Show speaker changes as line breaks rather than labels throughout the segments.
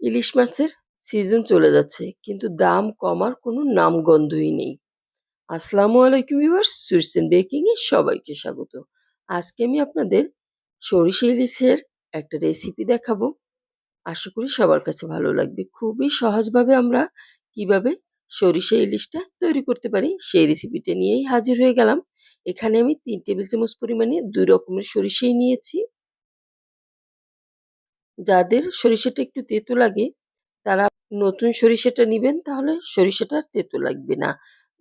ইলিশ মাছের সিজন চলে যাচ্ছে, কিন্তু দাম কমার কোনো নামগন্ধই নেই। আসসালামু আলাইকুম ভিউয়ার্স সুইটস এন্ড বেকিং এ সবাইকে স্বাগত। আজকে আমি আপনাদের সরিষা ইলিশের একটা রেসিপি দেখাবো। আশা করি সবার কাছে ভালো লাগবে। খুবই সহজভাবে আমরা কীভাবে সরিষা ইলিশটা তৈরি করতে পারি, সেই রেসিপিটা নিয়েই হাজির হয়ে গেলাম। এখানে আমি তিন টেবিল চামচ পরিমাণে দুই রকমের সরিষাই নিয়েছি। যাদের সরিষাটা একটু তেতো লাগে, তারা নতুন সরিষাটা নেবেন, তাহলে সরিষাটা তেতো লাগবে না।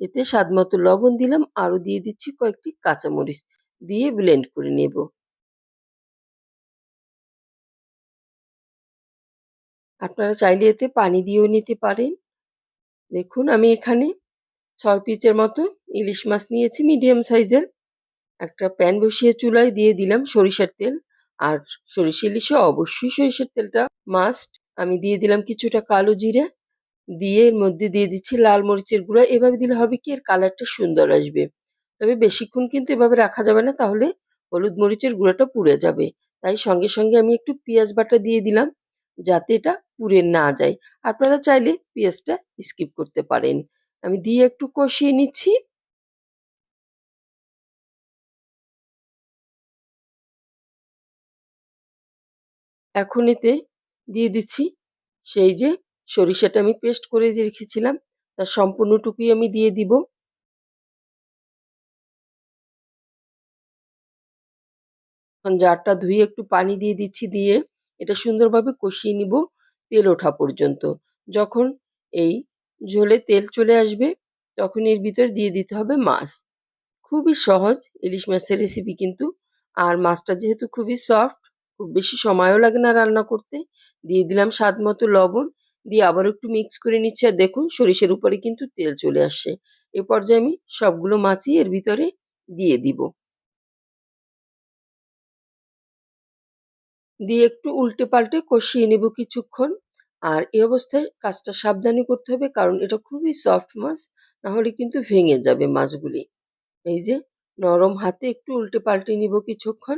এতে স্বাদ মতো লবণ দিলাম, আরও দিয়ে দিচ্ছি কয়েকটি কাঁচামরিচ, দিয়ে ব্লেন্ড করে নেব। আপনারা চাইলে এতে পানি দিয়েও নিতে পারেন। দেখুন, আমি এখানে ছয় পিচের মতো ইলিশ মাছ নিয়েছি, মিডিয়াম সাইজের। একটা প্যান বসিয়ে চুলায় দিয়ে দিলাম সরিষার তেল। আর সরিষা ইলিশে অবশ্যই সরিষার তেলটা মাস্ট আমি দিয়ে দিলাম কিছুটা কালো জিরে, দিয়ে এর মধ্যে দিয়ে দিচ্ছি লাল মরিচের গুঁড়া। এভাবে দিলে হবে কি, এর কালারটা সুন্দর আসবে। তবে বেশিক্ষণ কিন্তু এভাবে রাখা যাবে না, তাহলে হলুদ মরিচের গুঁড়াটা পুড়ে যাবে। তাই সঙ্গে সঙ্গে আমি একটু পেঁয়াজ বাটা দিয়ে দিলাম, যাতে এটা পুড়ে না যায়। আপনারা চাইলে পেঁয়াজটা স্কিপ করতে পারেন। আমি দিয়ে একটু কষিয়ে নিচ্ছি। এখন এতে দিয়ে দিচ্ছি। সেই যে সরিষাটা আমি পেস্ট করে যে রেখেছিলাম, তার সম্পূর্ণটুকুই আমি দিয়ে দিব। এখন জারটা ধুয়ে একটু পানি দিয়ে দিচ্ছি, দিয়ে এটা সুন্দরভাবে কষিয়ে নিব তেল ওঠা পর্যন্ত। যখন এই ঝোলে তেল চলে আসবে, তখন এর ভিতর দিয়ে দিতে হবে মাছ। খুবই সহজ ইলিশ মাছের রেসিপি কিন্তু। আর মাছটা যেহেতু খুবই সফট খুব বেশি সময়ও লাগে না রান্না করতে। দিয়ে দিলাম স্বাদ মতো লবণ। দিয়ে আবার একটু মিক্স করে নিচ্ছি। আর দেখুন, সরিষার উপরে কিন্তু তেল চলে আসছে। এ পর্যায়ে আমি সবগুলো মাছই এর ভিতরে দিয়ে দিব। দিয়ে একটু উল্টে পাল্টে কষিয়ে নেব কিছুক্ষণ। আর এই অবস্থায় কাজটা সাবধানে করতে হবে, কারণ এটা খুবই সফট মাছ, না হলে কিন্তু ভেঙে যাবে মাছগুলি। এই যে, নরম হাতে একটু উল্টে পাল্টে নিব কিছুক্ষণ।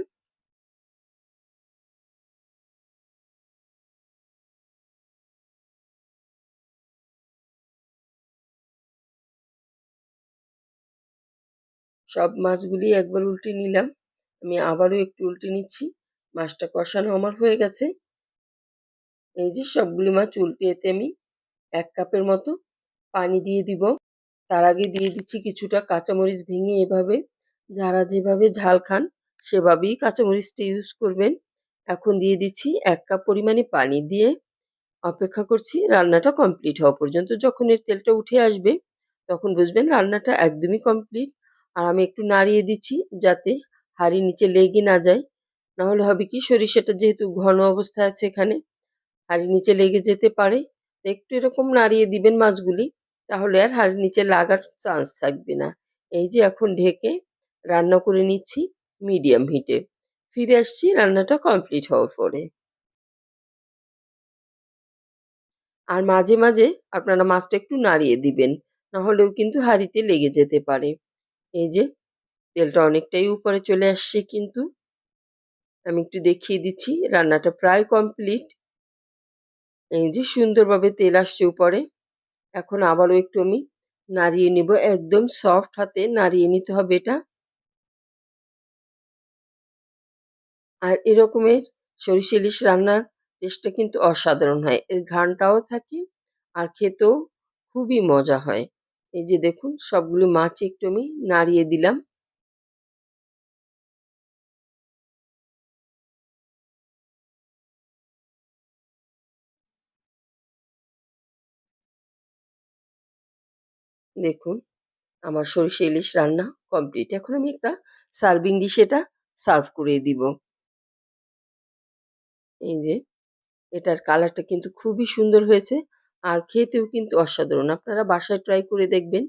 সব মাছগুলি একবার উল্টে নিলাম। আমি আবারও একটু উল্টে নিচ্ছি। মাছটা কষানো আমার হয়ে গেছে। এই যে সবগুলি মাছ উল্টে এতে আমি এক কাপের মতো পানি দিয়ে দিব। তার আগে দিয়ে দিচ্ছি কিছুটা কাঁচামরিচ ভেঙে এভাবে যারা যেভাবে ঝাল খান সেভাবেই কাঁচামরিচটা ইউজ করবেন। এখন দিয়ে দিচ্ছি এক কাপ পরিমাণে পানি দিয়ে অপেক্ষা করছি রান্নাটা কমপ্লিট হওয়া পর্যন্ত। যখন এর তেলটা উঠে আসবে তখন বুঝবেন রান্নাটা একদমই কমপ্লিট আর আমি একটু নাড়িয়ে দিচ্ছি যাতে হাঁড়ি নিচে লেগে না যায়। নাহলে হবে কি সরিষাটা যেহেতু ঘন অবস্থায় আছে এখানে, হাঁড়ির নিচে লেগে যেতে পারে। একটু এরকম নাড়িয়ে দিবেন মাছগুলি, তাহলে আর হাঁড়ির নিচে লাগার চান্স থাকবে না। এই যে এখন ঢেকে রান্না করে নিচ্ছি মিডিয়াম হিটে ফিরে আসছি রান্নাটা কমপ্লিট হওয়ার পরে। আর মাঝে মাঝে আপনারা মাছটা একটু নাড়িয়ে দিবেন না হলেও কিন্তু হাঁড়িতে লেগে যেতে পারে। এই যে, তেলটা অনেকটাই উপরে চলে আসছে কিন্তু। আমি একটু দেখিয়ে দিচ্ছি, রান্নাটা প্রায় কমপ্লিট এই যে, সুন্দরভাবে তেল আসছে উপরে। এখন আবারও একটু আমি নাড়িয়ে নিব, একদম সফট হাতে নাড়িয়ে নিতে হবে এটা। আর এরকমের সরিষা ইলিশ রান্নার টেস্টটা কিন্তু অসাধারণ হয়। এর ঘ্রাণটাও থাকে আর খেতেও খুবই মজা হয়। এই যে দেখুন, সবগুলো মাছ একটু আমি নাড়িয়ে দিলাম। দেখুন, আমার সরিষা ইলিশ রান্না কমপ্লিট। এখন আমি একটা সার্ভিং ডিশে এটা সার্ভ করে দিব। এই যে, এটার কালারটা কিন্তু খুবই সুন্দর হয়েছে। আর খেতেও কিন্তু অসাধারণ। আপনারা বাসায় ট্রাই করে দেখবেন,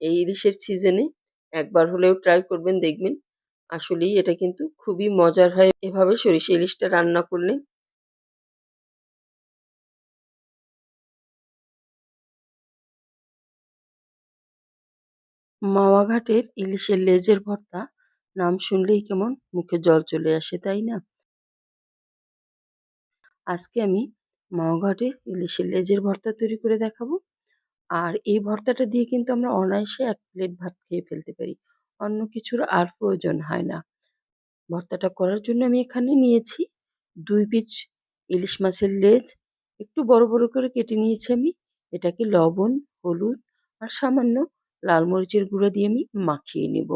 এই ইলিশের সিজনে একবার হলেও ট্রাই করবেন, দেখবেন। আসলেই এটা কিন্তু খুবই মজার হয় এভাবে সরিষা ইলিশটা রান্না করলে। মাওয়াঘাটের ইলিশের লেজের ভর্তা, নাম শুনলেই কেমন মুখে জল চলে আসে, তাই না? আজকে আমি মাওঘাটে ইলিশের লেজের ভর্তা তৈরি করে দেখাবো। আর এই ভর্তাটা দিয়ে কিন্তু আমরা অনায়াসে এক প্লেট ভাত খেয়ে ফেলতে পারি। অন্য কিছুর আর প্রয়োজন হয় না। ভর্তাটা করার জন্য আমি এখানে নিয়েছি দুই পিচ ইলিশ মাছের লেজ। একটু বড় বড় করে কেটে নিয়েছি আমি। এটাকে লবণ, হলুদ আর সামান্য লাল মরিচের গুঁড়ো দিয়ে আমি মাখিয়ে নেব।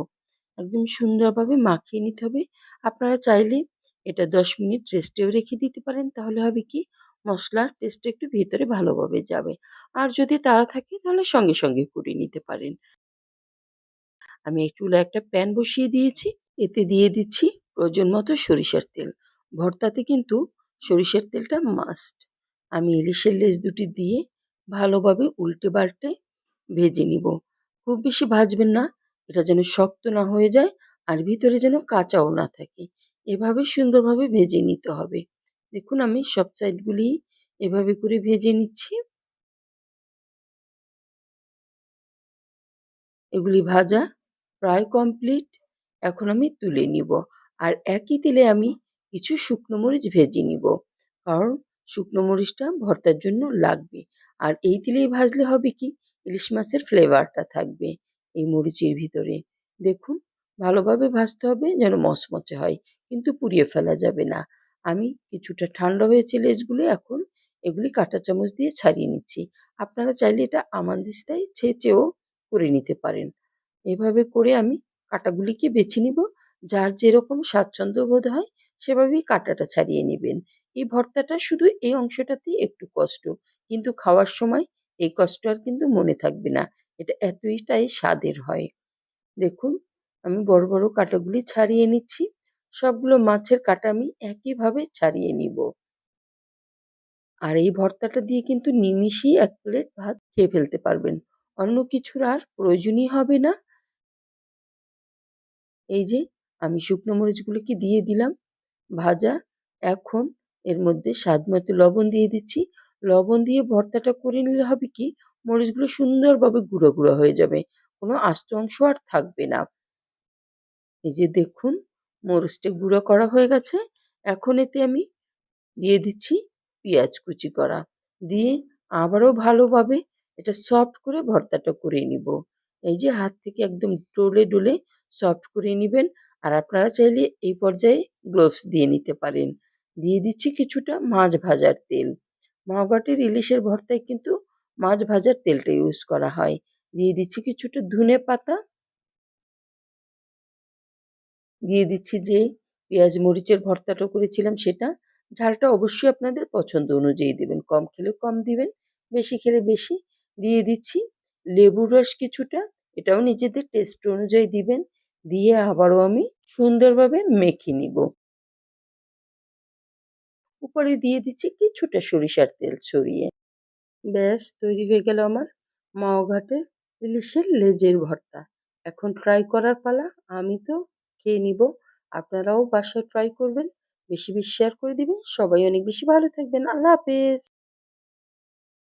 একদম সুন্দরভাবে মাখিয়ে নিতে হবে। আপনারা চাইলে এটা দশ মিনিট রেস্টেও রেখে দিতে পারেন। তাহলে হবে কি? মশলার টেস্টটা একটু ভেতরে ভালোভাবে যাবে। আর যদি তারা থাকে তাহলে সঙ্গে সঙ্গে করে নিতে পারেন। আমি চুলায় একটা প্যান বসিয়ে দিয়েছি, এতে দিয়ে দিচ্ছি প্রয়োজন মতো সরিষার তেল। ভর্তাতে কিন্তু সরিষার তেলটা মাস্ট আমি ইলিশের লেজ দুটি দিয়ে ভালোভাবে উল্টে পাল্টে ভেজে নিব। খুব বেশি ভাজবেন না, এটা যেন শক্ত না হয়ে যায় আর ভিতরে যেন কাঁচাও না থাকে। এভাবে সুন্দরভাবে ভেজে নিতে হবে। দেখুন আমি সব সাইডগুলি এভাবে করে ভেজে নিচ্ছি। এগুলি ভাজা প্রায় কমপ্লিট এখন আমি তুলে নিব আর একই তেলে আমি কিছু শুকনো মরিচ ভেজে নিব কারণ শুকনো মরিচটা ভর্তার জন্য লাগবে। আর এই তেলেই ভাজলে হবে কি? ইলিশ মাছের ফ্লেভারটা থাকবে এই মরিচের ভিতরে। দেখুন ভালোভাবে ভাজতে হবে যেন মচমচে হয় কিন্তু পুড়িয়ে ফেলা যাবে না। আমি কিছুটা ঠান্ডা হয়েছে লেজগুলো, এখন এগুলি কাঁটা চামচ দিয়ে ছাড়িয়ে নিচ্ছি। আপনারা চাইলে এটা আমানদিস্তায় ছেঁচেও করে নিতে পারেন। এভাবে করে আমি কাঁটাগুলিকে বেছে নিব, যার যেরকম স্বাচ্ছন্দ্য বোধ হয় সেভাবেই কাঁটাটা ছাড়িয়ে নেবেন। এই ভর্তাটা শুধু এই অংশটাতেই একটু কষ্ট, কিন্তু খাওয়ার সময় এই কষ্ট আর কিন্তু মনে থাকবে না, এটা এতইটাই স্বাদের হয়। দেখুন, আমি বড় বড় কাঁটাগুলি ছাড়িয়ে নিচ্ছি। সবগুলো মাছের কাঁটা আমি একইভাবে ছাড়িয়ে নিব। আর এই ভর্তাটা দিয়ে কিন্তু নিমিষেই এক প্লেট ভাত খেয়ে ফেলতে পারবেন। অন্য কিছুর আর প্রয়োজনই হবে না। এই যে, আমি শুকনো মরিচগুলোকে দিয়ে দিলাম। ভাজা, এখন এর মধ্যে স্বাদ মতো লবণ দিয়ে দিচ্ছি। লবণ দিয়ে ভর্তাটা করে নিলে হবে কি, মরিচগুলো সুন্দরভাবে গুঁড়ো গুঁড়ো হয়ে যাবে। কোনো আস্ত অংশ আর থাকবে না। এই যে দেখুন মরিচটা গুঁড়ো করা হয়ে গেছে। এখন এতে আমি দিয়ে দিচ্ছি পেঁয়াজ কুচি করা। দিয়ে আবারও ভালোভাবে এটা সফট করে ভর্তাটা করে নিব। এই যে হাত থেকে একদম ডলে ডলে সফট করে নেবেন। আর আপনারা চাইলে এই পর্যায়ে গ্লোভস দিয়ে নিতে পারেন। দিয়ে দিচ্ছি কিছুটা মাছ ভাজার তেল। মাওঘাটের ইলিশের ভর্তায় কিন্তু মাছ ভাজার তেলটা ইউজ করা হয়। দিয়ে দিচ্ছি কিছুটা ধনে পাতা দিয়ে দিচ্ছি যে পেঁয়াজ মরিচের ভর্তাটা করেছিলাম সেটা। ঝালটা অবশ্যই আপনাদের পছন্দ অনুযায়ী দেবেন। কম খেলে কম দিবেন, বেশি খেলে বেশি। দিয়ে দিচ্ছি লেবুর রস কিছুটা, এটাও নিজেদের টেস্ট অনুযায়ী দিবেন। দিয়ে আবারও আমি সুন্দরভাবে মেখে নিব। উপরে দিয়ে দিচ্ছি কিছুটা সরিষার তেল ছড়িয়ে। ব্যাস, তৈরি হয়ে গেল আমার মাওঘাটের ইলিশের লেজের ভর্তা। এখন ট্রাই করার পালা, আমি তো খেয়ে নিব। আপনারাও বাসায় ট্রাই করবেন, বেশি বেশি শেয়ার করে দিবেন। সবাই অনেক বেশি ভালো থাকবেন। আল্লাহ হাফেজ।